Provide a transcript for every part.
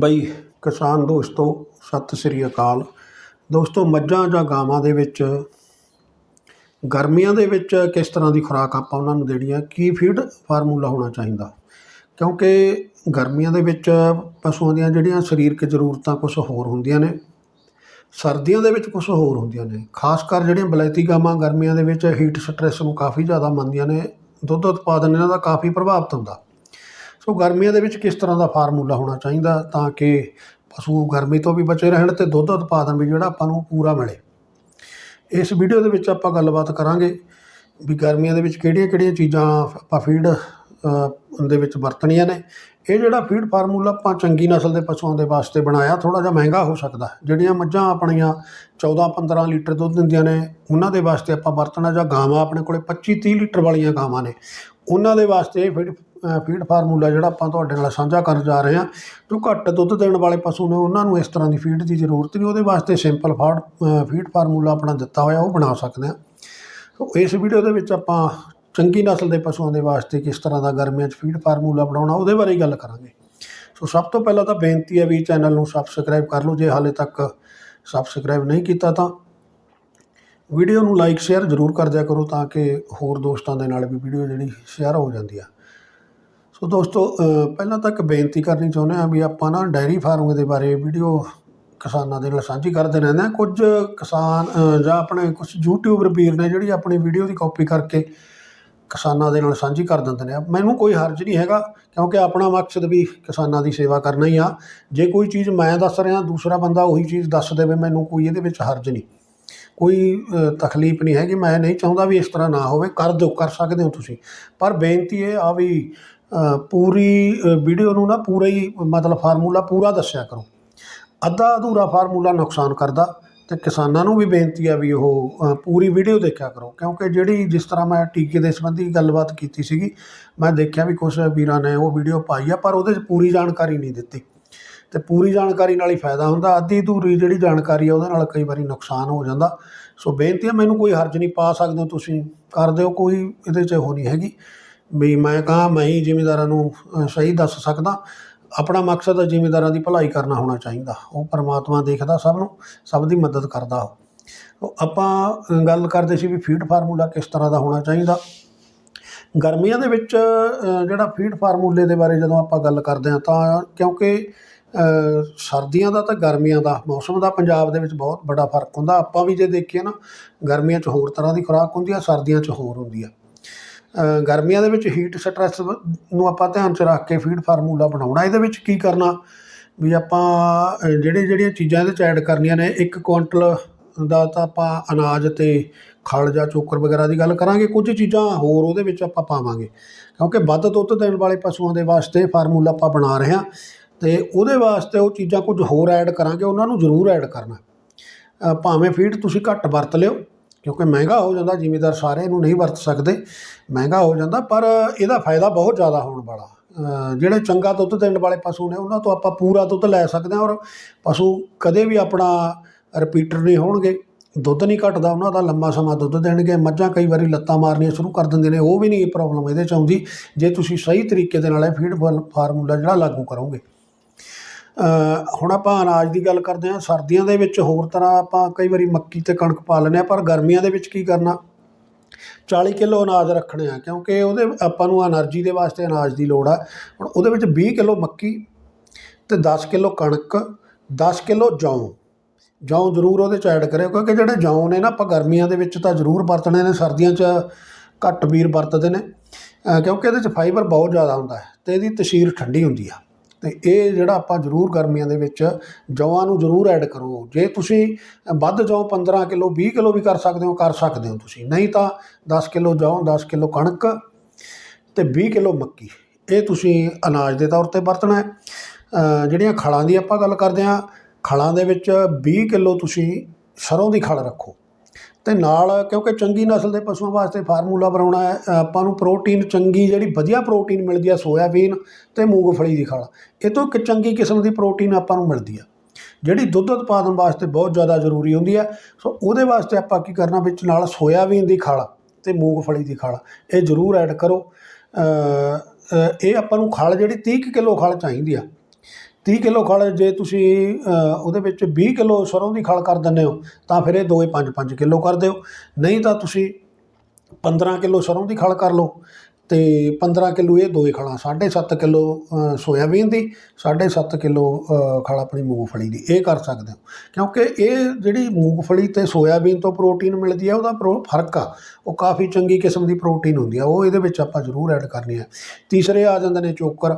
ਬਈ ਕਿਸਾਨ ਦੋਸਤੋ, ਸਤਿ ਸ੍ਰੀ ਅਕਾਲ। ਦੋਸਤੋ, ਮੱਝਾਂ ਜਾਂ ਗਾਵਾਂ ਦੇ ਵਿੱਚ, ਗਰਮੀਆਂ ਦੇ ਵਿੱਚ ਕਿਸ ਤਰ੍ਹਾਂ ਦੀ ਖੁਰਾਕ ਆਪਾਂ ਉਹਨਾਂ ਨੂੰ ਦੇਣੀ ਆ? ਕੀ ਫੀਡ ਫਾਰਮੂਲਾ ਹੋਣਾ ਚਾਹੀਦਾ? ਕਿਉਂਕਿ ਗਰਮੀਆਂ ਦੇ ਵਿੱਚ ਪਸ਼ੂਆਂ ਦੀਆਂ ਜਿਹੜੀਆਂ ਸਰੀਰਕ ਜ਼ਰੂਰਤਾਂ ਕੁਝ ਹੋਰ ਹੁੰਦੀਆਂ ਨੇ, ਸਰਦੀਆਂ ਦੇ ਵਿੱਚ ਕੁਝ ਹੋਰ ਹੁੰਦੀਆਂ ਨੇ। ਖਾਸ ਕਰ ਜਿਹੜੀਆਂ ਬਲੈਤੀ ਗਾਵਾਂ ਗਰਮੀਆਂ ਦੇ ਵਿੱਚ ਹੀਟ ਸਟ੍ਰੈਸ ਨੂੰ ਕਾਫੀ ਜ਼ਿਆਦਾ ਮੰਨਦੀਆਂ ਨੇ, ਦੁੱਧ ਉਤਪਾਦਨ ਇਹਨਾਂ ਦਾ ਕਾਫੀ ਪ੍ਰਭਾਵਿਤ ਹੁੰਦਾ। ਸੋ ਗਰਮੀਆਂ ਦੇ ਵਿੱਚ ਕਿਸ ਤਰ੍ਹਾਂ ਦਾ ਫਾਰਮੂਲਾ ਹੋਣਾ ਚਾਹੀਦਾ ਤਾਂ ਕਿ ਪਸ਼ੂ ਗਰਮੀ ਤੋਂ ਵੀ ਬਚੇ ਰਹਿਣ ਤੇ ਦੁੱਧ ਉਤਪਾਦਨ ਵੀ ਜਿਹੜਾ ਆਪਾਂ ਨੂੰ ਪੂਰਾ ਮਿਲੇ? ਇਸ ਵੀਡੀਓ ਦੇ ਵਿੱਚ ਆਪਾਂ ਗੱਲਬਾਤ ਕਰਾਂਗੇ ਵੀ ਗਰਮੀਆਂ ਦੇ ਵਿੱਚ ਕਿਹੜੀਆਂ-ਕਿਹੜੀਆਂ ਚੀਜ਼ਾਂ ਆਪਾਂ ਫੀਡ ਦੇ ਵਿੱਚ ਵਰਤਣੀਆਂ ਨੇ। ਇਹ ਜਿਹੜਾ ਫੀਡ ਫਾਰਮੂਲਾ ਆਪਾਂ ਚੰਗੀ ਨਸਲ ਦੇ ਪਸ਼ੂਆਂ ਦੇ ਵਾਸਤੇ ਬਣਾਇਆ ਥੋੜਾ ਜਿਹਾ ਮਹਿੰਗਾ ਹੋ ਸਕਦਾ। ਜਿਹੜੀਆਂ ਮੱਝਾਂ ਆਪਣੀਆਂ 14-15 ਲੀਟਰ ਦੁੱਧ ਦਿੰਦੀਆਂ ਨੇ, ਉਹਨਾਂ ਦੇ ਵਾਸਤੇ ਆਪਾਂ ਵਰਤਣਾ ਜਾਂ ਗਾਵਾਂ ਆਪਣੇ ਕੋਲੇ 25-30 ਲੀਟਰ ਵਾਲੀਆਂ ਗਾਵਾਂ ਨੇ। ਉਹਨਾਂ ਦੇ ਵਾਸਤੇ ਫੀਡ ਫੀਡ ਫਾਰਮੂਲਾ ਜਿਹੜਾ ਆਪਾਂ ਤੁਹਾਡੇ ਨਾਲ ਸਾਂਝਾ ਕਰਨ ਜਾ ਰਹੇ ਹਾਂ, ਜੋ ਘੱਟ ਦੁੱਧ ਦੇਣ ਵਾਲੇ ਪਸ਼ੂ ਨੇ, ਉਹਨਾਂ ਨੂੰ ਇਸ ਤਰ੍ਹਾਂ ਦੀ ਫੀਡ ਦੀ ਜ਼ਰੂਰਤ ਨਹੀਂ, ਉਹਦੇ ਵਾਸਤੇ ਸਿੰਪਲ ਫਾਡ ਫੀਡ ਫਾਰਮੂਲਾ ਆਪਣਾ ਦਿੱਤਾ ਹੋਇਆ, ਉਹ ਬਣਾ ਸਕਦੇ ਹਾਂ। ਸੋ ਇਸ ਵੀਡੀਓ ਦੇ ਵਿੱਚ ਆਪਾਂ ਚੰਗੀ ਨਸਲ ਦੇ ਪਸ਼ੂਆਂ ਦੇ ਵਾਸਤੇ ਕਿਸ ਤਰ੍ਹਾਂ ਦਾ ਗਰਮੀਆਂ 'ਚ ਫੀਡ ਫਾਰਮੂਲਾ ਬਣਾਉਣਾ, ਉਹਦੇ ਬਾਰੇ ਗੱਲ ਕਰਾਂਗੇ। ਸੋ ਸਭ ਤੋਂ ਪਹਿਲਾਂ ਤਾਂ ਬੇਨਤੀ ਹੈ ਵੀ ਚੈਨਲ ਨੂੰ ਸਬਸਕ੍ਰਾਈਬ ਕਰ ਲਓ, ਜੇ ਹਾਲੇ ਤੱਕ ਸਬਸਕ੍ਰਾਈਬ ਨਹੀਂ ਕੀਤਾ ਤਾਂ ਵੀਡੀਓ ਨੂੰ ਲਾਈਕ, ਸ਼ੇਅਰ ਜ਼ਰੂਰ ਕਰ ਦਿਆ ਕਰੋ ਤਾਂ ਕਿ ਹੋਰ ਦੋਸਤਾਂ ਦੇ ਨਾਲ ਵੀ ਵੀਡੀਓ ਜਿਹੜੀ ਸ਼ੇਅਰ ਹੋ ਜਾਂਦੀ ਆ। ਸੋ ਦੋਸਤੋ ਪਹਿਲਾਂ ਤਾਂ ਇੱਕ ਬੇਨਤੀ ਕਰਨੀ ਚਾਹੁੰਦੇ ਹਾਂ ਵੀ ਆਪਾਂ ਨਾ ਡੈਰੀ ਫਾਰਮ ਦੇ ਬਾਰੇ ਵੀਡੀਓ ਕਿਸਾਨਾਂ ਦੇ ਨਾਲ ਸਾਂਝੀ ਕਰਦੇ ਰਹਿੰਦੇ ਹਾਂ ਕੁਝ ਕਿਸਾਨ ਜਾਂ ਆਪਣੇ ਕੁਝ ਯੂਟਿਊਬਰ ਵੀਰ ਨੇ ਜਿਹੜੀ ਆਪਣੀ ਵੀਡੀਓ ਦੀ ਕਾਪੀ ਕਰਕੇ ਕਿਸਾਨਾਂ ਦੇ ਨਾਲ ਸਾਂਝੀ ਕਰ ਦਿੰਦੇ ਨੇ। ਮੈਨੂੰ ਕੋਈ ਹਰਜ ਨਹੀਂ ਹੈਗਾ, ਕਿਉਂਕਿ ਆਪਣਾ ਮਕਸਦ ਵੀ ਕਿਸਾਨਾਂ ਦੀ ਸੇਵਾ ਕਰਨਾ ਹੀ ਆ। ਜੇ ਕੋਈ ਚੀਜ਼ ਮੈਂ ਦੱਸ ਰਿਹਾ, ਦੂਸਰਾ ਬੰਦਾ ਉਹੀ ਚੀਜ਼ ਦੱਸ ਦੇਵੇ, ਮੈਨੂੰ ਕੋਈ ਇਹਦੇ ਵਿੱਚ ਹਰਜ ਨਹੀਂ। ਕੋਈ ਤਕਲੀਫ ਨਹੀਂ ਹੈਗੀ। ਮੈਂ ਨਹੀਂ ਚਾਹੁੰਦਾ ਵੀ ਇਸ ਤਰ੍ਹਾਂ ਨਾ ਹੋਵੇ। ਕਰ ਦਿਓ, ਕਰ ਸਕਦੇ ਹੋ ਤੁਸੀਂ। ਪਰ ਬੇਨਤੀ ਇਹ ਆ ਵੀ ਪੂਰੀ ਵੀਡੀਓ ਨੂੰ ਨਾ ਪੂਰਾ ਹੀ, ਮਤਲਬ ਫਾਰਮੂਲਾ ਪੂਰਾ ਦੱਸਿਆ ਕਰੋ। ਅੱਧਾ ਅਧੂਰਾ ਫਾਰਮੂਲਾ ਨੁਕਸਾਨ ਕਰਦਾ ਤੇ ਕਿਸਾਨਾਂ ਨੂੰ ਵੀ ਬੇਨਤੀ ਆ ਵੀ ਉਹ ਪੂਰੀ ਵੀਡੀਓ ਦੇਖਿਆ ਕਰੋ। ਕਿਉਂਕਿ ਜਿਹੜੀ ਜਿਸ ਤਰ੍ਹਾਂ ਮੈਂ ਟੀਕੇ ਦੇ ਸੰਬੰਧੀ ਗੱਲਬਾਤ ਕੀਤੀ ਸੀਗੀ, ਮੈਂ ਦੇਖਿਆ ਵੀ ਕੁਝ ਵੀਰਾਂ ਨੇ ਉਹ ਵੀਡੀਓ ਪਾਈ ਆ, ਪਰ ਉਹਦੇ 'ਚ ਪੂਰੀ ਜਾਣਕਾਰੀ ਨਹੀਂ ਦਿੱਤੀ। ਤੇ ਪੂਰੀ ਜਾਣਕਾਰੀ ਨਾਲ ਹੀ ਫਾਇਦਾ ਹੁੰਦਾ। ਅੱਧੀ ਅਧੂਰੀ ਜਿਹੜੀ ਜਾਣਕਾਰੀ ਆ, ਉਹਦੇ ਨਾਲ ਕਈ ਵਾਰੀ ਨੁਕਸਾਨ ਹੋ ਜਾਂਦਾ। ਸੋ ਬੇਨਤੀ ਹੈ ਮੈਨੂੰ ਕੋਈ ਹਰਜ ਨਹੀਂ, ਪਾ ਸਕਦੇ ਤੁਸੀਂ। ਕਰ ਦਿਓ, ਕੋਈ ਇਹਦੇ 'ਚ ਉਹ ਨਹੀਂ ਹੈਗੀ। ਵੀ ਮੈਂ ਕਹਾਂ, ਮੈਂ ਹੀ ਜ਼ਿਮੀਂਦਾਰਾਂ ਨੂੰ ਸਹੀ ਦੱਸ ਸਕਦਾ। ਆਪਣਾ ਮਕਸਦ ਜ਼ਿਮੀਂਦਾਰਾਂ ਦੀ ਭਲਾਈ ਕਰਨਾ ਹੋਣਾ ਚਾਹੀਦਾ। ਉਹ ਪਰਮਾਤਮਾ ਦੇਖਦਾ ਸਭ ਨੂੰ, ਸਭ ਦੀ ਮਦਦ ਕਰਦਾ ਉਹ। ਆਪਾਂ ਗੱਲ ਕਰਦੇ ਸੀ ਵੀ ਫੀਡ ਫਾਰਮੂਲਾ ਕਿਸ ਤਰ੍ਹਾਂ ਦਾ ਹੋਣਾ ਚਾਹੀਦਾ। ਗਰਮੀਆਂ ਦੇ ਵਿੱਚ ਜਿਹੜਾ ਫੀਡ ਫਾਰਮੂਲੇ ਦੇ ਬਾਰੇ ਜਦੋਂ ਆਪਾਂ ਗੱਲ ਕਰਦੇ ਹਾਂ, ਤਾਂ ਕਿਉਂਕਿ ਸਰਦੀਆਂ ਦਾ ਤਾਂ ਗਰਮੀਆਂ ਦਾ ਮੌਸਮ ਦਾ ਪੰਜਾਬ ਦੇ ਵਿੱਚ ਬਹੁਤ ਬੜਾ ਫ਼ਰਕ ਹੁੰਦਾ। ਆਪਾਂ ਵੀ ਜੇ ਦੇਖੀਏ ਨਾ ਗਰਮੀਆਂ 'ਚ ਹੋਰ ਤਰ੍ਹਾਂ ਦੀ ਖੁਰਾਕ ਹੁੰਦੀ ਆ ਸਰਦੀਆਂ 'ਚ ਹੋਰ ਹੁੰਦੀ ਆ। ਗਰਮੀਆਂ ਦੇ ਵਿੱਚ ਹੀਟ ਸਟ੍ਰੈਸ ਨੂੰ ਆਪਾਂ ਧਿਆਨ 'ਚ ਰੱਖ ਕੇ ਫੀਡ ਫਾਰਮੂਲਾ ਬਣਾਉਣਾ। ਇਹਦੇ ਵਿੱਚ ਕੀ ਕਰਨਾ? ਵੀ ਆਪਾਂ ਅ, ਜਿਹੜੇ ਜਿਹੜੀਆਂ ਚੀਜ਼ਾਂ ਇਹਦੇ 'ਚ ਐਡ ਕਰਨੀਆਂ ਨੇ ਇੱਕ ਕੁਇੰਟਲ ਦਾ ਤਾਂ ਆਪਾਂ ਅਨਾਜ ਤੇ ਖਲ ਜਾਂ ਚੋਕਰ ਵਗੈਰਾ ਦੀ ਗੱਲ ਕਰਾਂਗੇ ਕੁਝ ਚੀਜ਼ਾਂ ਹੋਰ ਉਹਦੇ ਵਿੱਚ ਆਪਾਂ ਪਾਵਾਂਗੇ। ਕਿਉਂਕਿ ਵੱਧ ਦੁੱਧ ਦੇਣ ਵਾਲੇ ਪਸ਼ੂਆਂ ਦੇ ਵਾਸਤੇ ਫਾਰਮੂਲਾ ਆਪਾਂ ਬਣਾ ਰਹੇ ਹਾਂ। ਤੇ ਉਹਦੇ ਵਾਸਤੇ ਉਹ ਚੀਜ਼ਾਂ ਕੁਝ ਹੋਰ ਐਡ ਕਰਾਂਗੇ, ਉਹਨਾਂ ਨੂੰ ਜ਼ਰੂਰ ਐਡ ਕਰਨਾ। ਭਾਵੇਂ ਫੀਡ ਤੁਸੀਂ ਘੱਟ ਵਰਤ ਲਿਓ, ਕਿਉਂਕਿ ਮਹਿੰਗਾ ਹੋ ਜਾਂਦਾ, ਜ਼ਿਮੀਦਾਰ ਸਾਰੇ ਇਹਨੂੰ ਨਹੀਂ ਵਰਤ ਸਕਦੇ, ਮਹਿੰਗਾ ਹੋ ਜਾਂਦਾ, ਪਰ ਇਹਦਾ ਫਾਇਦਾ ਬਹੁਤ ਜ਼ਿਆਦਾ ਹੋਣ ਵਾਲਾ। ਜਿਹੜੇ ਚੰਗਾ ਦੁੱਧ ਦੇਣ ਵਾਲੇ ਪਸ਼ੂ ਨੇ, ਉਹਨਾਂ ਤੋਂ ਆਪਾਂ ਪੂਰਾ ਦੁੱਧ ਲੈ ਸਕਦੇ ਹਾਂ, ਔਰ ਪਸ਼ੂ ਕਦੇ ਵੀ ਆਪਣਾ ਰਿਪੀਟਰ ਨਹੀਂ ਹੋਣਗੇ, ਦੁੱਧ ਨਹੀਂ ਘਟਦਾ, ਉਹਨਾਂ ਦਾ ਲੰਮਾ ਸਮਾਂ ਦੁੱਧ ਦੇਣਗੇ, ਮੱਝਾਂ ਕਈ ਵਾਰੀ ਲੱਤਾਂ ਮਾਰਨੀਆਂ ਸ਼ੁਰੂ ਕਰ ਦਿੰਦੇ ਨੇ, ਉਹ ਵੀ ਨਹੀਂ ਪ੍ਰੋਬਲਮ ਇਹਦੇ ਚ ਆਉਂਦੀ। ਜੇ ਤੁਸੀਂ ਸਹੀ ਤਰੀਕੇ ਦੇ ਨਾਲ ਇਹ ਫੀਡ ਫਾਰਮੂਲਾ ਜਿਹੜਾ ਲਾਗੂ ਕਰੋਗੇ ਹੁਣ ਆਪਾਂ ਅਨਾਜ ਦੀ ਗੱਲ ਕਰਦੇ ਹਾਂ, ਸਰਦੀਆਂ ਦੇ ਵਿੱਚ ਹੋਰ ਤਰ੍ਹਾਂ ਆਪਾਂ ਕਈ ਵਾਰੀ ਮੱਕੀ ਤੇ ਕਣਕ ਪਾ ਲੈਂਦੇ ਹਾਂ, ਪਰ ਗਰਮੀਆਂ ਦੇ ਵਿੱਚ ਕੀ ਕਰਨਾ? 40 ਕਿਲੋ ਅਨਾਜ ਰੱਖਣੇ ਆ, ਕਿਉਂਕਿ ਉਹਦੇ ਆਪਾਂ ਨੂੰ એનર્ਜੀ ਦੇ ਵਾਸਤੇ ਅਨਾਜ ਦੀ ਲੋੜ ਆ। ਹੁਣ ਉਹਦੇ ਵਿੱਚ 20 ਕਿਲੋ ਮੱਕੀ ਤੇ 10 ਕਿਲੋ ਕਣਕ 10 ਕਿਲੋ ਜੌਂ। ਜੌਂ ਜ਼ਰੂਰ ਉਹਦੇ ਚ ਐਡ ਕਰਿਓ, ਕਿਉਂਕਿ ਜਿਹੜੇ ਜੌਂ ਨੇ ਨਾ, ਆਪਾਂ ਗਰਮੀਆਂ ਦੇ ਵਿੱਚ ਤਾਂ ਜ਼ਰੂਰ ਵਰਤਣੇ ਨੇ, ਸਰਦੀਆਂ 'ਚ ਘੱਟ ਵੀਰ ਵਰਤਦੇ ਨੇ। ਕਿਉਂਕਿ ਇਹਦੇ 'ਚ ਫਾਈਬਰ ਬਹੁਤ ਜ਼ਿਆਦਾ ਹੁੰਦਾ ਹੈ ਤੇ ਇਹਦੀ ਤਸੀਰ ਠੰਡੀ ਹੁੰਦੀ ਆ। ਅਤੇ ਇਹ ਜਿਹੜਾ ਆਪਾਂ ਜ਼ਰੂਰ ਗਰਮੀਆਂ ਦੇ ਵਿੱਚ ਜੌਆਂ ਨੂੰ ਜ਼ਰੂਰ ਐਡ ਕਰੋ। ਜੇ ਤੁਸੀਂ ਵੱਧ ਜੌਂ 15 ਕਿਲੋ 20 ਕਿਲੋ ਵੀ ਕਰ ਸਕਦੇ ਹੋ, ਕਰ ਸਕਦੇ ਹੋ ਤੁਸੀਂ। ਨਹੀਂ ਤਾਂ 10 ਕਿਲੋ ਜੌਂ 10 ਕਿਲੋ ਕਣਕ ਤੇ 20 ਕਿਲੋ ਮੱਕੀ। ਇਹ ਤੁਸੀਂ ਅਨਾਜ ਦੇ ਤੌਰ ਤੇ ਵਰਤਣਾ ਹੈ। ਜਿਹੜੀਆਂ ਖਲਾਂ ਦੀ ਆਪਾਂ ਗੱਲ ਕਰਦੇ ਹਾਂ, ਖਲਾਂ ਦੇ ਵਿੱਚ 20 ਕਿਲੋ ਤੁਸੀਂ ਸਰੋਂ ਦੀ ਖਲ ਰੱਖੋ। ਤੇ ਨਾਲ ਕਿਉਂਕਿ ਚੰਗੀ ਨਸਲ ਦੇ ਪਸ਼ੂਆਂ ਵਾਸਤੇ ਫਾਰਮੂਲਾ ਬਣਾਉਣਾ ਹੈ ਆਪਾਂ ਨੂੰ ਪ੍ਰੋਟੀਨ ਚੰਗੀ ਜਿਹੜੀ ਵਧੀਆ ਪ੍ਰੋਟੀਨ ਮਿਲਦੀ ਆ ਸੋਇਆਬੀਨ ਤੇ ਮੂੰਗਫਲੀ ਦੀ ਖਾਲ। ਇਹ ਤੋਂ ਇੱਕ ਚੰਗੀ ਕਿਸਮ ਦੀ ਪ੍ਰੋਟੀਨ ਆਪਾਂ ਨੂੰ ਮਿਲਦੀ ਆ। ਜਿਹੜੀ ਦੁੱਧ ਉਤਪਾਦਨ ਵਾਸਤੇ ਬਹੁਤ ਜ਼ਿਆਦਾ ਜ਼ਰੂਰੀ ਹੁੰਦੀ ਹੈ ਸੋ ਉਹਦੇ ਵਾਸਤੇ ਆਪਾਂ ਕੀ ਕਰਨਾ, ਵਿੱਚ ਨਾਲ ਸੋਇਆਬੀਨ ਦੀ ਖਲ ਤੇ ਮੂੰਗਫਲੀ ਦੀ ਖਲ, ਇਹ ਜ਼ਰੂਰ ਐਡ ਕਰੋ। ਇਹ ਆਪਾਂ ਨੂੰ ਖਲ ਜਿਹੜੀ 30 ਕਿਲੋ ਖਲ ਚਾਹੀਦੀ ਆ। 30 ਕਿਲੋ ਖਲ ਜੇ ਤੁਸੀਂ ਉਹਦੇ ਵਿੱਚ 20 ਕਿਲੋ ਸਰੋਂ ਦੀ ਖਲ ਕਰ ਦਿੰਦੇ ਹੋ, ਤਾਂ ਫਿਰ ਇਹ ਦੋਏ 5-5 ਕਿਲੋ ਕਰ ਦਿਓ। ਨਹੀਂ ਤਾਂ ਤੁਸੀਂ 15 ਕਿਲੋ ਸਰੋਂ ਦੀ ਖਲ ਕਰ ਲਓ। ਤੇ 15 ਕਿਲੋ ਇਹ ਦੋਏ ਖਲਾਂ 7.5 ਕਿਲੋ ਅ, ਸੋਇਆਬੀਨ ਦੀ 7.5 ਕਿਲੋ ਅ, ਖਲ ਆਪਣੀ ਮੂੰਗਫਲੀ ਦੀ। ਇਹ ਕਰ ਸਕਦੇ ਹੋ। ਕਿਉਂਕਿ ਇਹ ਜਿਹੜੀ ਮੂੰਗਫਲੀ ਤੇ ਸੋਇਆਬੀਨ ਤੋਂ ਪ੍ਰੋਟੀਨ ਮਿਲਦੀ ਹੈ ਉਹਦਾ ਪ੍ਰੋ ਫ਼ਰਕ ਆ। ਉਹ ਕਾਫੀ ਚੰਗੀ ਕਿਸਮ ਦੀ ਪ੍ਰੋਟੀਨ ਹੁੰਦੀ ਆ। ਉਹ ਇਹਦੇ ਵਿੱਚ ਆਪਾਂ ਜ਼ਰੂਰ ਐਡ ਕਰਨੀ ਹੈ ਤੀਸਰੇ ਆ ਜਾਂਦੇ ਨੇ ਚੋਕਰ।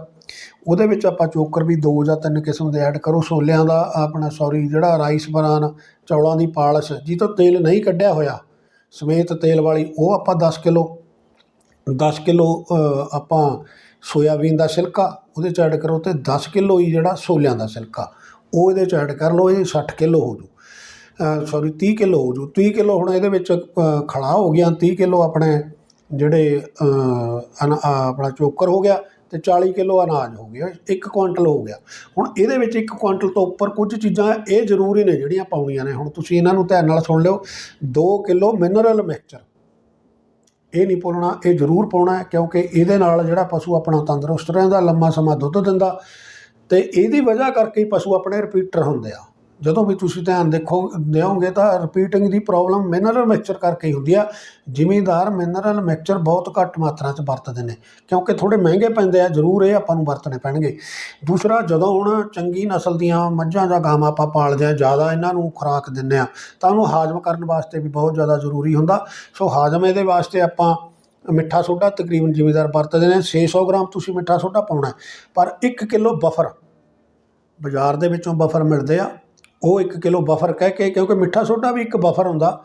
ਉਹਦੇ ਵਿੱਚ ਆਪਾਂ ਚੋਕਰ ਵੀ ਦੋ ਜਾਂ ਤਿੰਨ ਕਿਸਮ ਦੇ ਐਡ ਕਰੋ। ਛੋਲਿਆਂ ਦਾ ਆਪਣਾ ਸੌਰੀ ਜਿਹੜਾ ਰਾਈਸ ਬਰਾਨ ਚੌਲਾਂ ਦੀ ਪਾਲਸ ਜੀ ਤੋਂ ਤੇਲ ਨਹੀਂ ਕੱਢਿਆ ਹੋਇਆ ਸਮੇਤ ਤੇਲ ਵਾਲੀ ਉਹ ਆਪਾਂ 10 ਕਿਲੋ। ਦਸ ਕਿਲੋ ਆਪਾਂ ਸੋਇਆਬੀਨ ਦਾ ਸਿਲਕਾ ਉਹਦੇ ਚ ਐਡ ਕਰੋ ਅਤੇ ਦਸ ਕਿਲੋ ਹੀ ਜਿਹੜਾ ਛੋਲਿਆਂ ਦਾ ਸਿਲਕਾ ਉਹ ਇਹਦੇ ਚ ਐਡ ਕਰ ਲਓ ਇਹ ਸੱਠ ਕਿਲੋ ਹੋਜੂ ਸੌਰੀ 30 ਕਿਲੋ ਹੋ ਜੂ 30 ਕਿਲੋ ਹੁਣ ਇਹਦੇ ਵਿੱਚ ਅ, ਹੋ ਗਿਆ ਤੀਹ ਕਿਲੋ ਆਪਣੇ ਜਿਹੜੇ ਅ, ਆਪਣਾ ਚੋਕਰ ਹੋ ਗਿਆ ਤੇ 40 ਕਿਲੋ ਅਨਾਜ ਹੋ ਗਿਆ 1 ਕੁਆਂਟਲ ਹੋ ਗਿਆ। ਹੁਣ ਇਹਦੇ ਵਿੱਚ 1 ਕੁਆਂਟਲ ਤੋਂ ਉੱਪਰ ਕੁਝ ਚੀਜ਼ਾਂ ਇਹ ਜ਼ਰੂਰੀ ਨੇ ਜਿਹੜੀਆਂ ਪਾਉਣੀਆਂ ਨੇ। ਹੁਣ ਤੁਸੀਂ ਇਹਨਾਂ ਨੂੰ ਧਿਆਨ ਨਾਲ ਸੁਣ ਲਿਓ। 2 ਕਿਲੋ ਮਿਨਰਲ ਮਿਕਸਚਰ ਇਹ ਨਹੀਂ ਭੁੱਲਣਾ ਇਹ ਜ਼ਰੂਰ ਪਾਉਣਾ ਹੈ, ਕਿਉਂਕਿ ਇਹਦੇ ਨਾਲ ਜਿਹੜਾ ਪਸ਼ੂ ਆਪਣਾ ਤੰਦਰੁਸਤ ਰਹਿੰਦਾ, ਲੰਮਾ ਸਮਾਂ ਦੁੱਧ ਦਿੰਦਾ ਤੇ ਇਹਦੀ ਵਜ੍ਹਾ ਕਰਕੇ ਹੀ ਪਸ਼ੂ ਆਪਣੇ ਰਿਪੀਟਰ ਹੁੰਦੇ ਆ। ਜਦੋਂ ਵੀ ਤੁਸੀਂ ਧਿਆਨ ਦੇਖੋ, ਦਿਓਗੇ ਤਾਂ ਰਿਪੀਟਿੰਗ ਦੀ ਪ੍ਰੋਬਲਮ ਮਿਨਰਲ ਮਿਕਸਚਰ ਕਰਕੇ ਹੀ ਹੁੰਦੀ ਆ। ਜ਼ਿਮੀਂਦਾਰ ਮਿਨਰਲ ਮਿਕਸਚਰ ਬਹੁਤ ਘੱਟ ਮਾਤਰਾ 'ਚ ਵਰਤਦੇ ਨੇ, ਕਿਉਂਕਿ ਥੋੜੇ ਮਹਿੰਗੇ ਪੈਂਦੇ ਆ, ਜ਼ਰੂਰ ਇਹ ਆਪਾਂ ਨੂੰ ਵਰਤਣੇ ਪੈਣਗੇ। ਦੂਸਰਾ, ਜਦੋਂ ਹੁਣ ਚੰਗੀ ਨਸਲ ਦੀਆਂ ਮੱਝਾਂ ਜਾਂ ਗਾਵਾਂ ਆਪਾਂ ਪਾਲਦੇ ਆ, ਜ਼ਿਆਦਾ ਇਹਨਾਂ ਨੂੰ ਖੁਰਾਕ ਦਿੰਦੇ ਆ, ਤਾਂ ਉਹਨੂੰ ਹਾਜ਼ਮ ਕਰਨ ਵਾਸਤੇ ਵੀ ਬਹੁਤ ਜ਼ਿਆਦਾ ਜ਼ਰੂਰੀ ਹੁੰਦਾ। ਸੋ ਹਾਜ਼ਮ ਇਹਦੇ ਵਾਸਤੇ ਆਪਾਂ ਮਿੱਠਾ ਸੋਡਾ ਤਕਰੀਬਨ ਜ਼ਿਮੀਂਦਾਰ ਵਰਤਦੇ ਨੇ 600 ਗ੍ਰਾਮ ਤੁਸੀਂ ਮਿੱਠਾ ਸੋਡਾ ਪਾਉਣਾ ਪਰ 1 ਕਿਲੋ ਬਫਰ, ਬਾਜ਼ਾਰ ਦੇ ਵਿੱਚੋਂ ਬਫਰ ਮਿਲਦੇ ਆ ਉਹ 1 ਕਿਲੋ ਬਫਰ ਕਹਿ ਕੇ, ਕਿਉਂਕਿ ਮਿੱਠਾ ਸੋਡਾ ਵੀ ਇੱਕ ਬਫਰ ਹੁੰਦਾ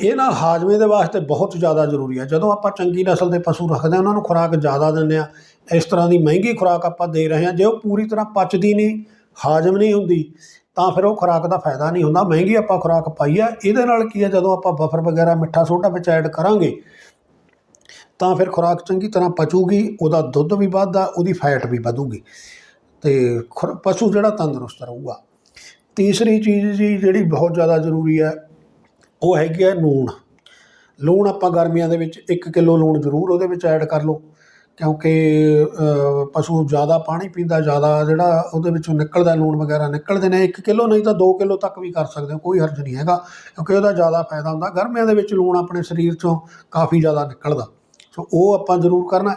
ਇਹ ਨਾ ਹਾਜ਼ਮੇ ਦੇ ਵਾਸਤੇ ਬਹੁਤ ਜ਼ਿਆਦਾ ਜ਼ਰੂਰੀ ਹੈ ਜਦੋਂ ਆਪਾਂ ਚੰਗੀ ਨਸਲ ਦੇ ਪਸ਼ੂ ਰੱਖਦੇ ਹਾਂ, ਉਹਨਾਂ ਨੂੰ ਖੁਰਾਕ ਜ਼ਿਆਦਾ ਦਿੰਦੇ ਆ ਇਸ ਤਰ੍ਹਾਂ ਦੀ ਮਹਿੰਗੀ ਖੁਰਾਕ ਆਪਾਂ ਦੇ ਰਹੇ ਹਾਂ, ਜੇ ਉਹ ਪੂਰੀ ਤਰ੍ਹਾਂ ਪਚਦੀ ਨਹੀਂ, ਹਾਜ਼ਮ ਨਹੀਂ ਹੁੰਦੀ, ਤਾਂ ਫਿਰ ਉਹ ਖੁਰਾਕ ਦਾ ਫਾਇਦਾ ਨਹੀਂ ਹੁੰਦਾ। ਮਹਿੰਗੀ ਆਪਾਂ ਖੁਰਾਕ ਪਾਈ ਆ, ਇਹਦੇ ਨਾਲ ਕੀ ਹੈ ਜਦੋਂ ਆਪਾਂ ਬਫਰ ਵਗੈਰਾ, ਮਿੱਠਾ ਸੋਡਾ ਵਿੱਚ ਐਡ ਕਰਾਂਗੇ, ਤਾਂ ਫਿਰ ਖੁਰਾਕ ਚੰਗੀ ਤਰ੍ਹਾਂ ਪਚੂਗੀ, ਉਹਦਾ ਦੁੱਧ ਵੀ ਵੱਧਦਾ, ਉਹਦੀ ਫੈਟ ਵੀ ਵਧੂਗੀ। ਤੇ ਖੁਰ- ਪਸ਼ੂ ਜਿਹੜਾ ਤੰਦਰੁਸਤ ਰਹੂਗਾ। ਤੀਸਰੀ ਚੀਜ਼ ਜੀ ਜਿਹੜੀ ਬਹੁਤ ਜ਼ਿਆਦਾ ਜ਼ਰੂਰੀ ਹੈ, ਉਹ ਹੈਗੀ ਹੈ ਲੂਣ। ਲੂਣ ਆਪਾਂ ਗਰਮੀਆਂ ਦੇ ਵਿੱਚ 1 ਕਿਲੋ ਲੂਣ ਜ਼ਰੂਰ ਉਹਦੇ ਵਿੱਚ ਐਡ ਕਰ ਲਓ, ਕਿਉਂਕਿ ਪਸ਼ੂ ਜ਼ਿਆਦਾ ਪਾਣੀ ਪੀਂਦਾ, ਜ਼ਿਆਦਾ ਜਿਹੜਾ ਉਹਦੇ ਵਿੱਚੋਂ ਨਿਕਲਦਾ ਲੂਣ ਵਗੈਰਾ ਨਿਕਲਦੇ ਨੇ 1 ਕਿਲੋ ਨਹੀਂ ਤਾਂ 2 ਕਿਲੋ ਤੱਕ ਵੀ ਕਰ ਸਕਦੇ ਹੋ, ਕੋਈ ਹਰਜ ਨਹੀਂ ਹੈਗਾ, ਕਿਉਂਕਿ ਉਹਦਾ ਜ਼ਿਆਦਾ ਫਾਇਦਾ ਹੁੰਦਾ। ਗਰਮੀਆਂ ਦੇ ਵਿੱਚ ਲੂਣ ਆਪਣੇ ਸਰੀਰ 'ਚੋਂ ਕਾਫੀ ਜ਼ਿਆਦਾ ਨਿਕਲਦਾ। ਸੋ ਉਹ ਆਪਾਂ ਜ਼ਰੂਰ ਕਰਨਾ।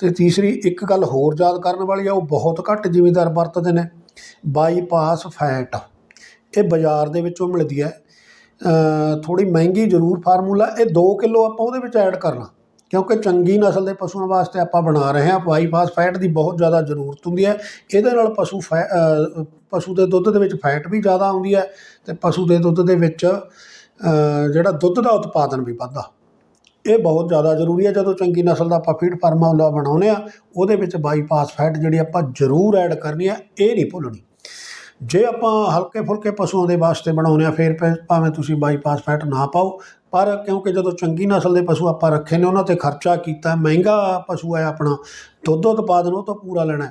ਤੇ ਤੀਸਰੀ ਇੱਕ ਗੱਲ ਹੋਰ ਯਾਦ ਕਰਨ ਵਾਲੀ ਆ, ਉਹ ਬਹੁਤ ਘੱਟ ਜ਼ਿਮੀਦਾਰ ਵਰਤਦੇ ਨੇ। ਬਾਈਪਾਸ ਫੈਟ ਇਹ ਬਾਜ਼ਾਰ ਦੇ ਵਿੱਚੋਂ ਮਿਲਦੀ ਹੈ। ਥੋੜੀ ਮਹਿੰਗੀ ਜ਼ਰੂਰ ਫਾਰਮੂਲਾ, ਇਹ 2 ਕਿਲੋ ਆਪਾਂ ਉਹਦੇ ਵਿੱਚ ਐਡ ਕਰਨਾ। ਕਿਉਂਕਿ ਚੰਗੀ ਨਸਲ ਦੇ ਪਸ਼ੂਆਂ ਵਾਸਤੇ ਆਪਾਂ ਬਣਾ ਰਹੇ ਹਾਂ। ਬਾਈਪਾਸ ਫੈਟ ਦੀ ਬਹੁਤ ਜ਼ਿਆਦਾ ਜ਼ਰੂਰਤ ਹੁੰਦੀ ਹੈ। ਇਹਦੇ ਨਾਲ ਪਸ਼ੂ ਫੈ ਪਸ਼ੂ ਦੇ ਦੁੱਧ ਦੇ ਵਿੱਚ ਫੈਟ ਵੀ ਜ਼ਿਆਦਾ ਆਉਂਦੀ ਹੈ ਤੇ ਪਸ਼ੂ ਦੇ ਦੁੱਧ ਦੇ ਵਿੱਚ ਜਿਹੜਾ ਦੁੱਧ ਦਾ ਉਤਪਾਦਨ ਵੀ ਵੱਧਦਾ। ਇਹ ਬਹੁਤ ਜ਼ਿਆਦਾ ਜ਼ਰੂਰੀ ਹੈ, ਜਦੋਂ ਚੰਗੀ ਨਸਲ ਦਾ ਆਪਾਂ ਫੀਡ ਫਾਰਮੂਲਾ ਬਣਾਉਂਦੇ ਆ ਉਹਦੇ ਵਿੱਚ ਬਾਈਪਾਸ ਫੈਟ ਜਿਹੜੀ ਆਪਾਂ ਜ਼ਰੂਰ ਐਡ ਕਰਨੀ ਹੈ, ਇਹ ਨਹੀਂ ਭੁੱਲਣੀ। ਜੇ ਆਪਾਂ ਹਲਕੇ ਫੁਲਕੇ ਪਸ਼ੂਆਂ ਦੇ ਵਾਸਤੇ ਬਣਾਉਂਦੇ ਆ ਫਿਰ ਭਾਵੇਂ ਤੁਸੀਂ ਬਾਈਪਾਸ ਫੈਟ ਨਾ ਪਾਓ, ਪਰ ਕਿਉਂਕਿ ਜਦੋਂ ਚੰਗੀ ਨਸਲ ਦੇ ਪਸ਼ੂ ਆਪਾਂ ਰੱਖੇ ਨੇ, ਉਹਨਾਂ ਤੇ ਖਰਚਾ ਕੀਤਾ, ਮਹਿੰਗਾ ਪਸ਼ੂ ਹੈ ਆਪਣਾ ਦੁੱਧ ਉਤਪਾਦਨ ਉਹ ਤੋਂ ਪੂਰਾ ਲੈਣਾ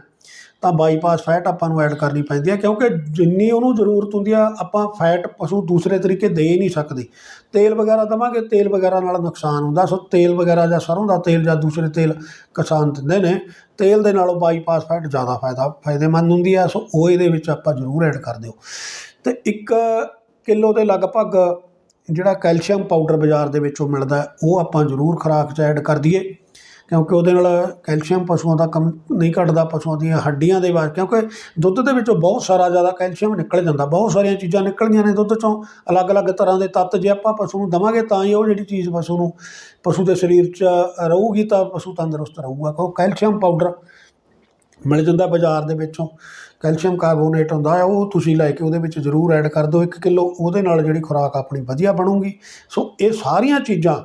ਤਾਂ ਬਾਈਪਾਸ ਫੈਟ ਆਪਾਂ ਨੂੰ ਐਡ ਕਰਨੀ ਪੈਂਦੀ ਹੈ ਕਿਉਂਕਿ ਜਿੰਨੀ ਉਹਨੂੰ ਜ਼ਰੂਰਤ ਹੁੰਦੀ ਆ, ਆਪਾਂ ਫੈਟ ਪਸ਼ੂ ਦੂਸਰੇ ਤਰੀਕੇ ਦੇ ਹੀ ਨਹੀਂ ਸਕਦੇ। ਤੇਲ ਵਗੈਰਾ ਦਵਾਂਗੇ, ਤੇਲ ਵਗੈਰਾ ਨਾਲ ਨੁਕਸਾਨ ਹੁੰਦਾ। ਸੋ ਤੇਲ ਵਗੈਰਾ ਜਾਂ ਸਰੋਂ ਦਾ ਤੇਲ ਜਾਂ ਦੂਸਰੇ ਤੇਲ ਕਿਸਾਨ ਦਿੰਦੇ ਨੇ, ਤੇਲ ਦੇ ਨਾਲੋਂ ਬਾਈਪਾਸ ਫੈਟ ਜ਼ਿਆਦਾ ਫਾਇਦਾ, ਫਾਇਦੇਮੰਦ ਹੁੰਦੀ ਆ। ਸੋ ਉਹ ਇਹਦੇ ਵਿੱਚ ਆਪਾਂ ਜ਼ਰੂਰ ਐਡ ਕਰ ਦਿਓ। ਤੇ 1 ਕਿਲੋ ਦੇ ਲਗਭਗ ਜਿਹੜਾ ਕੈਲਸ਼ੀਅਮ ਪਾਊਡਰ ਬਾਜ਼ਾਰ ਦੇ ਵਿੱਚੋਂ ਮਿਲਦਾ, ਉਹ ਆਪਾਂ ਜ਼ਰੂਰ ਖੁਰਾਕ 'ਚ ਐਡ ਕਰ ਦਈਏ। ਕਿਉਂਕਿ ਉਹਦੇ ਨਾਲ ਕੈਲਸ਼ੀਅਮ ਪਸ਼ੂਆਂ ਦਾ ਕੰਮ ਨਹੀਂ ਘਟਦਾ, ਪਸ਼ੂਆਂ ਦੀਆਂ ਹੱਡੀਆਂ ਦੇ ਵਾਸਤੇ ਕਿਉਂਕਿ ਦੁੱਧ ਦੇ ਵਿੱਚੋਂ ਬਹੁਤ ਸਾਰਾ ਜ਼ਿਆਦਾ ਕੈਲਸ਼ੀਅਮ ਨਿਕਲ ਜਾਂਦਾ, ਬਹੁਤ ਸਾਰੀਆਂ ਚੀਜ਼ਾਂ ਨਿਕਲਦੀਆਂ ਨੇ ਦੁੱਧ ਚੋਂ, ਅਲੱਗ-ਅਲੱਗ ਤਰ੍ਹਾਂ ਦੇ ਤੱਤ ਜੇ ਆਪਾਂ ਪਸ਼ੂ ਨੂੰ ਦਵਾਂਗੇ ਤਾਂ ਹੀ ਉਹ ਜਿਹੜੀ ਚੀਜ਼ ਪਸ਼ੂ ਨੂੰ, ਪਸ਼ੂ ਦੇ ਸਰੀਰ 'ਚ ਰਹੂਗੀ ਤਾਂ ਪਸ਼ੂ ਤੰਦਰੁਸਤ ਰਹੂਗਾ, ਕਿਉਂਕਿ ਕੈਲਸ਼ੀਅਮ ਪਾਊਡਰ ਮਿਲ ਜਾਂਦਾ ਬਾਜ਼ਾਰ ਦੇ ਵਿੱਚੋਂ, ਕੈਲਸ਼ੀਅਮ ਕਾਰਬੋਨੇਟ ਹੁੰਦਾ ਹੈ, ਉਹ ਤੁਸੀਂ ਲੈ ਕੇ ਉਹਦੇ ਵਿੱਚ ਜ਼ਰੂਰ ਐਡ ਕਰ ਦਿਓ 1 ਕਿਲੋ, ਉਹਦੇ ਨਾਲ ਜਿਹੜੀ ਖੁਰਾਕ ਆਪਣੀ ਵਧੀਆ ਬਣੂਗੀ। ਸੋ ਇਹ ਸਾਰੀਆਂ ਚੀਜ਼ਾਂ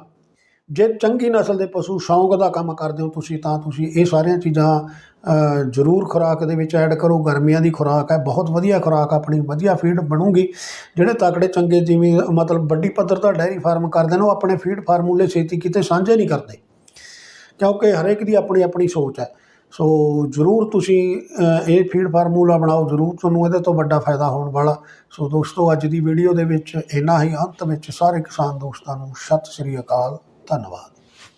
ਜੇ ਚੰਗੀ ਨਸਲ ਦੇ ਪਸ਼ੂ ਸ਼ੌਂਕ ਦਾ ਕੰਮ ਕਰਦੇ ਹੋ ਤੁਸੀਂ, ਤਾਂ ਤੁਸੀਂ ਇਹ ਸਾਰੀਆਂ ਚੀਜ਼ਾਂ ਜ਼ਰੂਰ ਖੁਰਾਕ ਦੇ ਵਿੱਚ ਐਡ ਕਰੋ। ਗਰਮੀਆਂ ਦੀ ਖੁਰਾਕ ਹੈ, ਬਹੁਤ ਵਧੀਆ ਖੁਰਾਕ, ਆਪਣੀ ਵਧੀਆ ਫੀਡ ਬਣੂਗੀ। ਜਿਹੜੇ ਤਕੜੇ ਚੰਗੇ ਜਿਵੇਂ, ਮਤਲਬ ਵੱਡੀ ਪੱਧਰ ਦਾ ਡੈਰੀ ਫਾਰਮ ਕਰਦੇ ਨੇ, ਉਹ ਆਪਣੇ ਫੀਡ ਫਾਰਮੂਲੇ ਛੇਤੀ ਕਿਤੇ ਸਾਂਝੇ ਨਹੀਂ ਕਰਦੇ। ਕਿਉਂਕਿ ਹਰੇਕ ਦੀ ਆਪਣੀ ਆਪਣੀ ਸੋਚ ਹੈ। ਸੋ ਜ਼ਰੂਰ ਤੁਸੀਂ ਇਹ ਫੀਡ ਫਾਰਮੂਲਾ ਬਣਾਓ। ਜ਼ਰੂਰ ਤੁਹਾਨੂੰ ਇਹਦੇ ਤੋਂ ਵੱਡਾ ਫਾਇਦਾ ਹੋਣ ਵਾਲਾ। ਸੋ ਦੋਸਤੋ, ਅੱਜ ਦੀ ਵੀਡੀਓ ਦੇ ਵਿੱਚ ਇੰਨਾ ਹੀ। ਅੰਤ ਵਿੱਚ ਸਾਰੇ ਕਿਸਾਨ ਦੋਸਤਾਂ ਨੂੰ ਸਤਿ ਸ੍ਰੀ ਅਕਾਲ। ਧੰਨਵਾਦ।